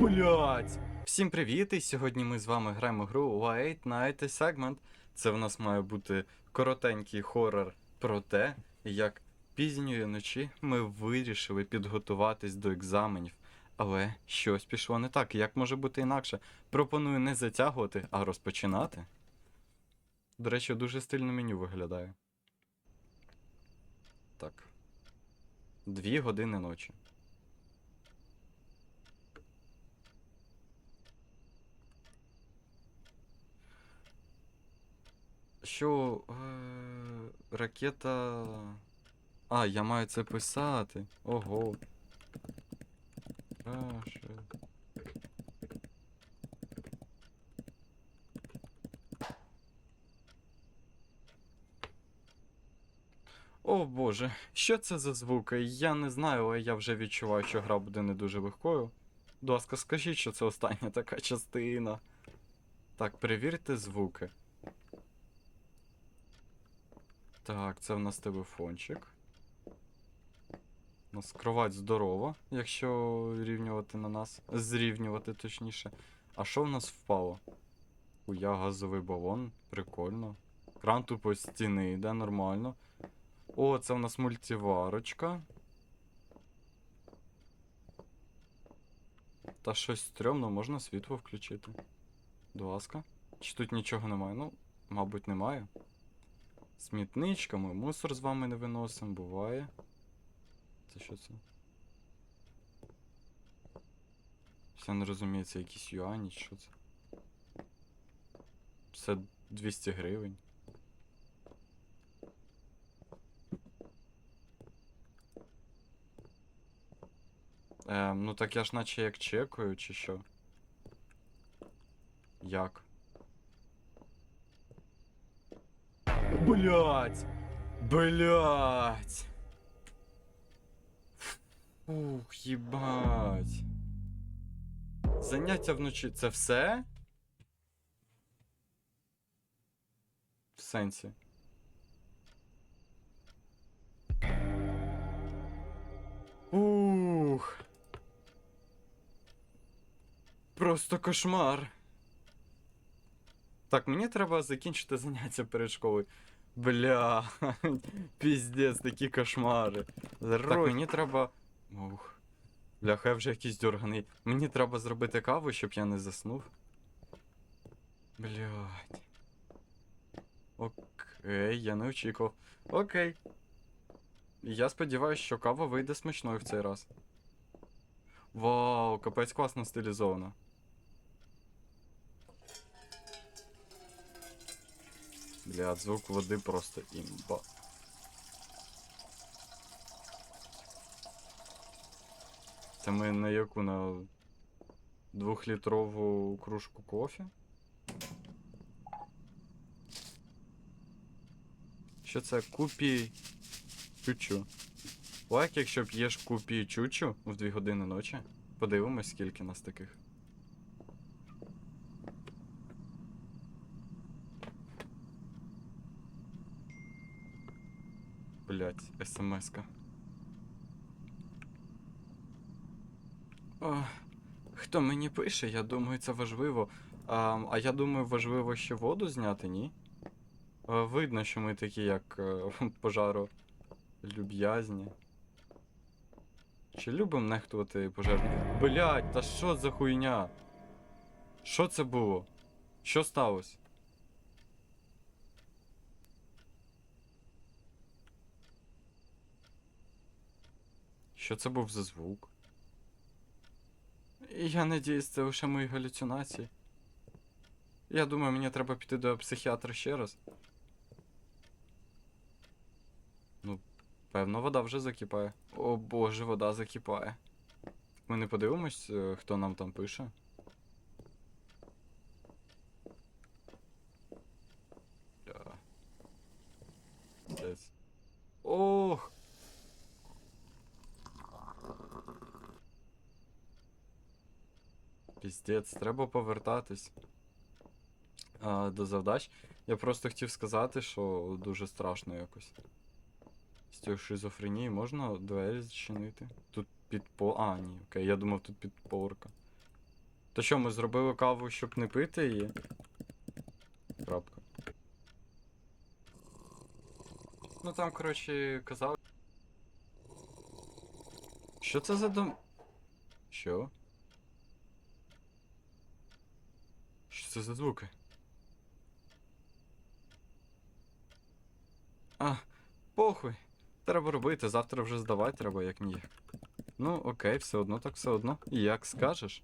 Блять! Всім привіт! І сьогодні ми з вами граємо гру White Night Segment. Це в нас має бути коротенький хорор про те, як пізньої ночі ми вирішили підготуватись до екзаменів. Але щось пішло не так. Як може бути інакше? Пропоную не затягувати, а розпочинати. До речі, дуже стильно меню виглядає. Так. Дві години ночі. Що. Е, ракета. А, я маю це писати. Ого. Раша. О боже, що це за звуки? Я не знаю, але я вже відчуваю, що гра буде не дуже легкою. Будь ласка, скажіть, що це остання така частина. Так, перевірте звуки. Так, це в нас телефончик. У нас кровать здорова, якщо рівнювати на нас. Зрівнювати точніше. А що в нас впало? Уя, газовий балон. Прикольно. Кран тупо стіни йде нормально. О, це в нас мультиварочка. Та щось стрьомно, можна світло включити. Будь ласка. Чи тут нічого немає? Ну, мабуть, немає. Смітничка, ми мусор з вами не виносимо, буває. Це що це? Я не розумію, це якісь юані, що це? Це 200 гривень. Ем, ну так я ж наче як чекаю, чи що? Як? Блять! Блять! Ух, їбать. Заняття вночі це все? В сенсі. Ух. Просто кошмар. Так, мені треба закінчити заняття перед школою. Бля, піздець, такі кошмари. Так, мені треба. Ух. Бляха, я вже якийсь дьорганий. Мені треба зробити каву, щоб я не заснув. Блядь. Окей, я не очікував. Окей. Я сподіваюся, що кава вийде смачною в цей раз. Вау, капець класно стилізовано. Бля, звук води просто імба. Це ми на яку на двохлітрову кружку кофі? Що це купі чучу? Лайк, якщо п'єш купі чучу в 2 години ночі. Подивимось, скільки нас таких. Блять, смс-ка. Хто мені пише, я думаю, це важливо. А, а я думаю, важливо ще воду зняти, ні? Видно, що ми такі, як е, пожаролюб'язні. Чи любимо нехтувати пожежники? Блять, та що за хуйня? Що це було? Що сталося? Що це був за звук? Я надіюсь, це лише мої галюцинації. Я думаю, мені треба піти до психіатра ще раз. Ну, певно, вода вже закипає. О боже, вода закипає. Ми не подивимось, е, хто нам там пише. Ох! Піздець, треба повертатись а, до завдач. Я просто хотів сказати, що дуже страшно якось. З цією шизофренією можна двері зчинити? Тут підпо. А, ні, окей, я думав, тут підпорка. То що, ми зробили каву, щоб не пити її? Крапка. Ну там, коротше, казали. Що це за дом. Що? Що це за звуки? А, похуй. Треба робити, завтра вже здавати треба, як ні. Ну, окей, все одно, так все одно. Як скажеш.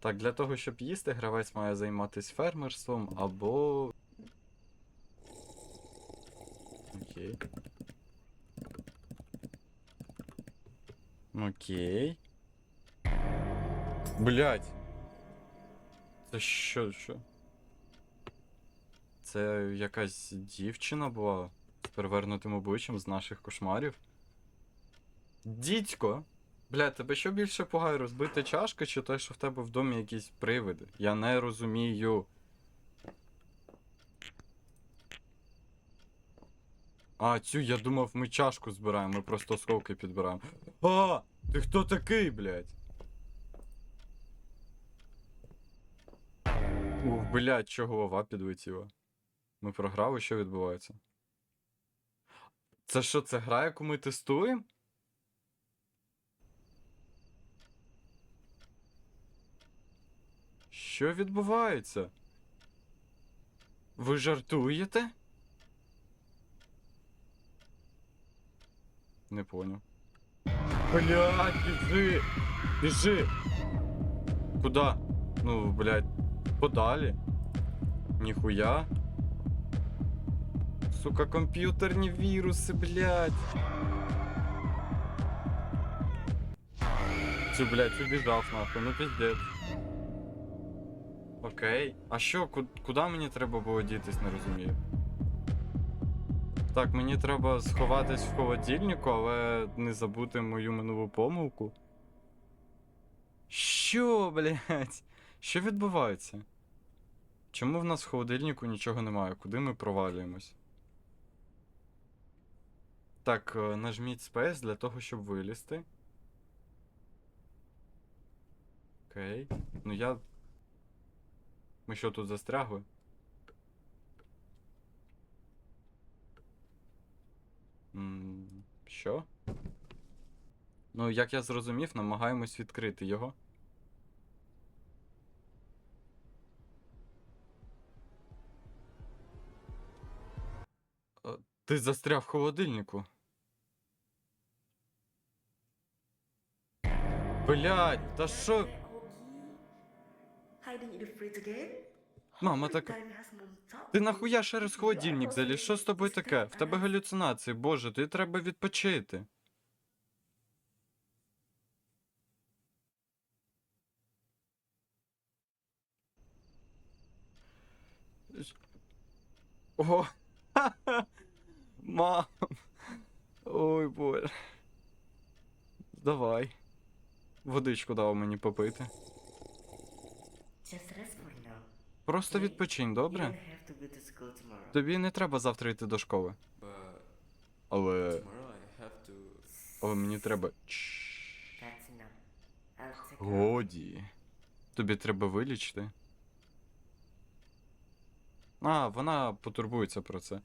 Так, для того, щоб їсти, гравець має займатися фермерством або. Окей. Окей. Блять. Це що, що? Це якась дівчина була з перевернутим обличчям з наших кошмарів. Дідько! Бля, тебе що більше пугає розбита чашка, чи те, що в тебе в домі якісь привиди? Я не розумію. А, цю, я думав, ми чашку збираємо, ми просто осколки підбираємо. А! Ти хто такий, блядь? Блядь, що голова підлетіла. Ми програли, що відбувається? Це що, це гра, яку ми тестуємо? Що відбувається? Ви жартуєте? Не понял. Блядь, біжи! Біжи! Куда? Ну, блядь, подалі. Ніхуя. Сука, комп'ютерні віруси, блядь. Цю, блядь, убіжав нахуй, ну піздець. Окей. А що, куди мені треба було дітись, не розумію. Так, мені треба сховатись в холодильнику, але не забути мою минулу помилку. Що, блядь? Що відбувається? Чому в нас в холодильнику нічого немає? Куди ми провалюємось? Так, е, нажміть Space для того, щоб вилізти. Окей. Ну я. Ми що тут застрягли? Що? Ну, як я зрозумів, намагаємось відкрити його. Е, Ти застряв в холодильнику. Блядь, та що? Мама така. Ти нахуя через You холодильник заліз? Що з тобою таке? В тебе галюцинації, боже, тобі треба відпочити. О! Мам! Ой, боже. Давай. Водичку дав мені попити. Просто відпочинь, добре? Тобі не треба завтра йти до школи. Але. Але мені треба. Годі. Тобі треба вилічити. А, вона потурбується про це.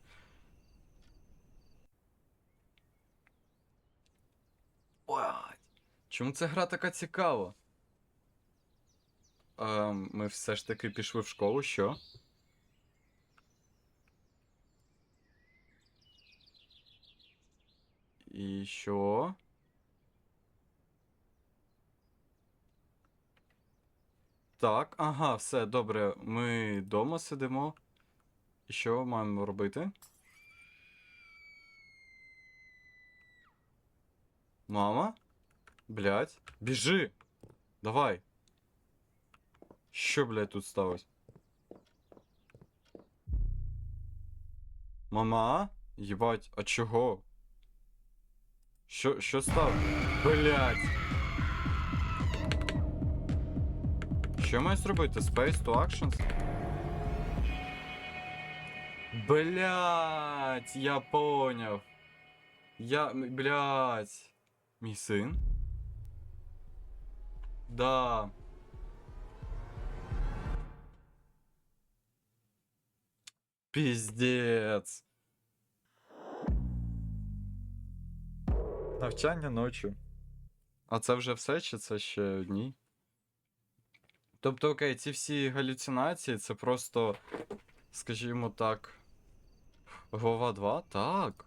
Ой, Чому ця гра така цікава? Ем, ми все ж таки пішли в школу, що? І що? Так, ага, все, добре. Ми вдома сидимо. І що маємо робити? Мама? Блять, біжи! Давай. Що, блядь, тут сталося? Мама? Єбать, а чого? Що, що стало? Блять. Що маю зробити? Space to actions? Блять, я поняв. Я. Блять. Мій син? Да. Піздець. Навчання ночі. А це вже все, чи це ще ні? Тобто, окей, ці всі галюцинації це просто, скажімо так. Глава 2? Так.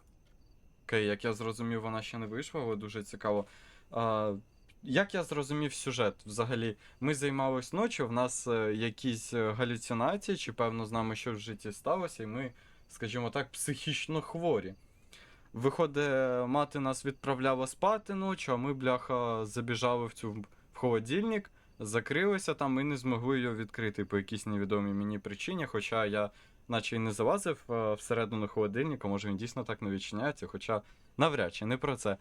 Окей, як я зрозумів, вона ще не вийшла, але дуже цікаво. А, як я зрозумів сюжет? Взагалі, ми займались ночі, в нас е, якісь е, галюцинації, чи певно з нами щось в житті сталося, і ми, скажімо так, психічно хворі. Виходить, мати нас відправляла спати ночі, а ми, бляха, забіжали в цю в холодильник, закрилися там і не змогли його відкрити по якійсь невідомій мені причині. Хоча я, наче і не залазив е, всередину холодильника, може він дійсно так не відчиняється, хоча навряд чи не про це.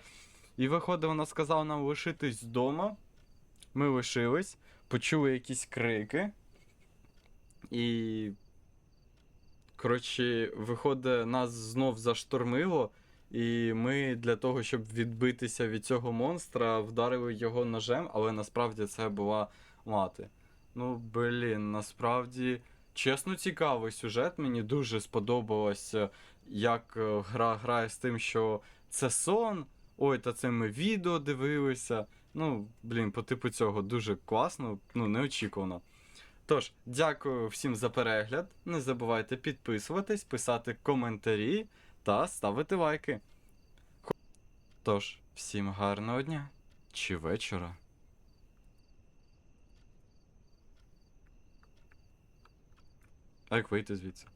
І виходить, вона сказала нам лишитись вдома. Ми лишились, почули якісь крики. І. Коротше, виходить, нас знов заштормило. І ми для того, щоб відбитися від цього монстра, вдарили його ножем, але насправді це була мати. Ну, блін, насправді, чесно, цікавий сюжет. Мені дуже сподобалось, як е, гра грає з тим, що це сон. Ой, та це ми відео дивилися. Ну, блін, по типу цього дуже класно, ну, неочікувано. Тож, дякую всім за перегляд. Не забувайте підписуватись, писати коментарі та ставити лайки. Тож, всім гарного дня чи вечора. А як вийти звідси?